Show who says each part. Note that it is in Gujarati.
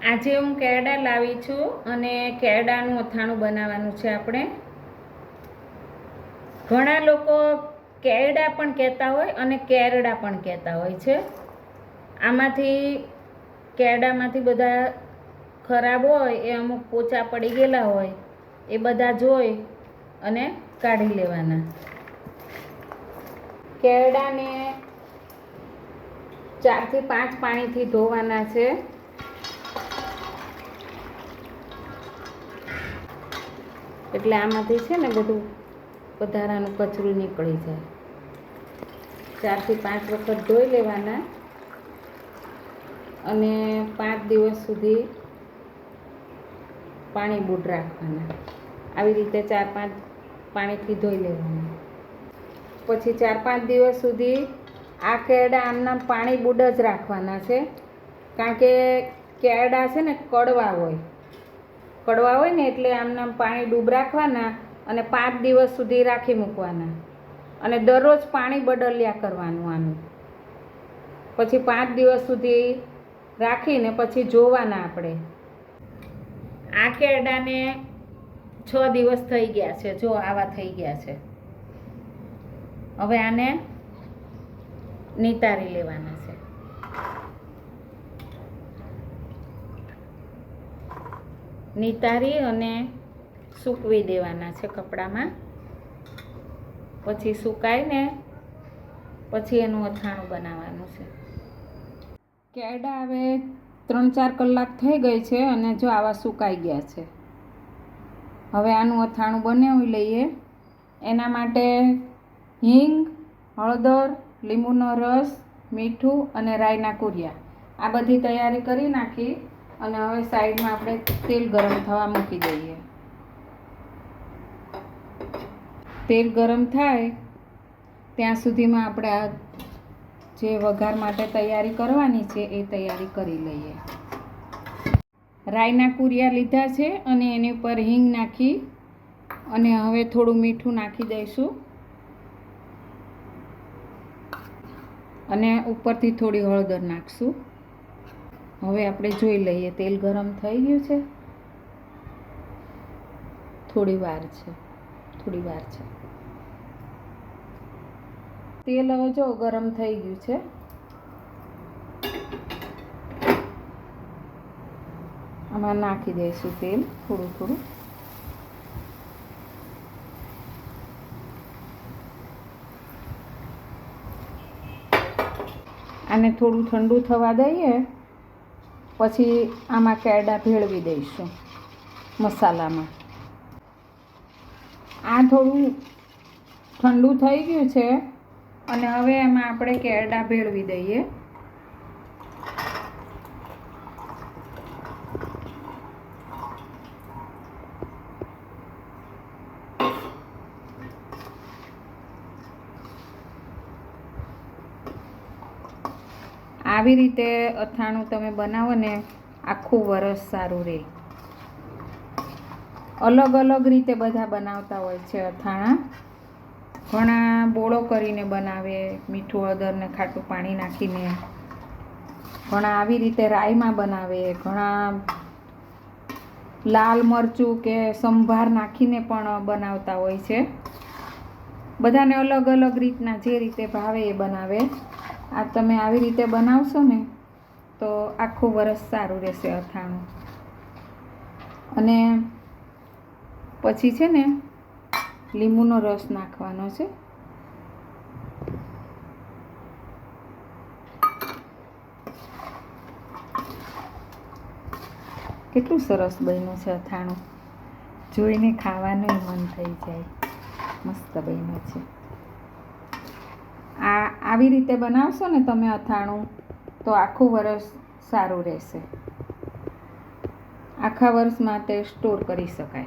Speaker 1: આજે હું કેરડા લાવી છું અને કેરડાનું અથાણું બનાવવાનું છે આપણે. ઘણા લોકો કેરડા પણ કહેતા હોય અને કેરડા પણ કહેતા હોય છે. આમાંથી કેરડામાંથી બધા ખરાબ હોય એ અમુક પોચા પડી ગયેલા હોય એ બધા જોઈ અને કાઢી લેવાના. કેરડાને ચારથી પાંચ પાણીથી ધોવાના છે. એટલે આમાંથી છે ને બધું વધારાનું કચરું નીકળી જાય. ચારથી પાંચ વખત ધોઈ લેવાના. અને પાંચ દિવસ સુધી પાણી બૂટ રાખવાના. આવી રીતે ચાર પાંચ પાણીથી ધોઈ લેવાના. પછી ચાર પાંચ દિવસ સુધી આ કેરડા આમના પાણી બૂટ જ રાખવાના છે. કારણ કે કેરડા છે ને કડવા હોય. કડવા હોય ને એટલે આમને પાણી ડૂબ રાખવાના અને પાંચ દિવસ સુધી રાખી મૂકવાના. અને દરરોજ પાણી બદલ્યા કરવાનું આનું. પછી પાંચ દિવસ સુધી રાખીને પછી જોવાના આપણે. આ કેરડાને છ દિવસ થઈ ગયા છે. જો આવા થઈ ગયા છે. હવે આને નિતારી લેવાના છે નિતારી અને સૂકવી દેવાના છે કપડામાં. પછી સુકાઈને પછી એનું અથાણું બનાવવાનું છે. કેરડા હવે ત્રણ ચાર કલાક થઈ ગઈ છે અને જો આવા સુકાઈ ગયા છે. હવે આનું અથાણું બનાવી લઈએ. એના માટે હિંગ, હળદર, લીંબુનો રસ, મીઠું અને રાઈના કુરિયા. આ બધી તૈયારી કરી નાખી. અને હવે સાઈડમાં આપણે તેલ ગરમ થવા મૂકી દઈએ. તેલ ગરમ થાય ત્યાં સુધીમાં આપણે આ જે વઘાર માટે તૈયારી કરવાની છે એ તૈયારી કરી લઈએ. રાઈના કુરિયા લીધા છે અને એની ઉપર હિંગ નાખી અને હવે થોડું મીઠું નાખી દઈશું. અને ઉપરથી થોડી હળદર નાખશું. હવે આપણે જોઈ લઈએ, તેલ ગરમ થઈ ગયું છે? થોડી વાર છે, થોડી વાર છે. તેલ હવે જો ગરમ થઈ ગયું છે. આમાં નાખી દઈશું તેલ થોડું થોડું. આને થોડું ઠંડુ થવા દઈએ. પછી આમાં કેરડા ભેળવી દઈશું મસાલામાં. આ થોડું ઠંડુ થઈ ગયું છે અને હવે એમાં આપણે કેરડા ભેળવી દઈએ. આવી રીતે અથાણું તમે બનાવો ને, આખું વરસ સારું રહે અલગ અલગ રીતે બધા બનાવતા હોય છે અથાણા. ઘણા બોળો કરીને બનાવે, મીઠું, હળદર ને ખાટું પાણી નાખીને. ઘણા આવી રીતે રાઈમાં બનાવે, ઘણા લાલ મરચું કે સંભાર નાખીને પણ બનાવતા હોય છે. બધાને અલગ અલગ રીતના જે રીતે ભાવે એ બનાવે. આ તમે આવી રીતે બનાવશો ને, તો આખું વરસ સારું રહેશે અથાણું. અને પછી છે ને, લીંબુનો રસ નાખવાનો છે. કેટલું સરસ બન્યું છે અથાણું. જોઈને ખાવાનું મન થઈ જાય. મસ્ત બન્યું છે. આ આવી રીતે બનાવશો ને તમે અથાણું, તો આખું વરસ સારું રહેશે. આખા વર્ષ માટે સ્ટોર કરી શકાય.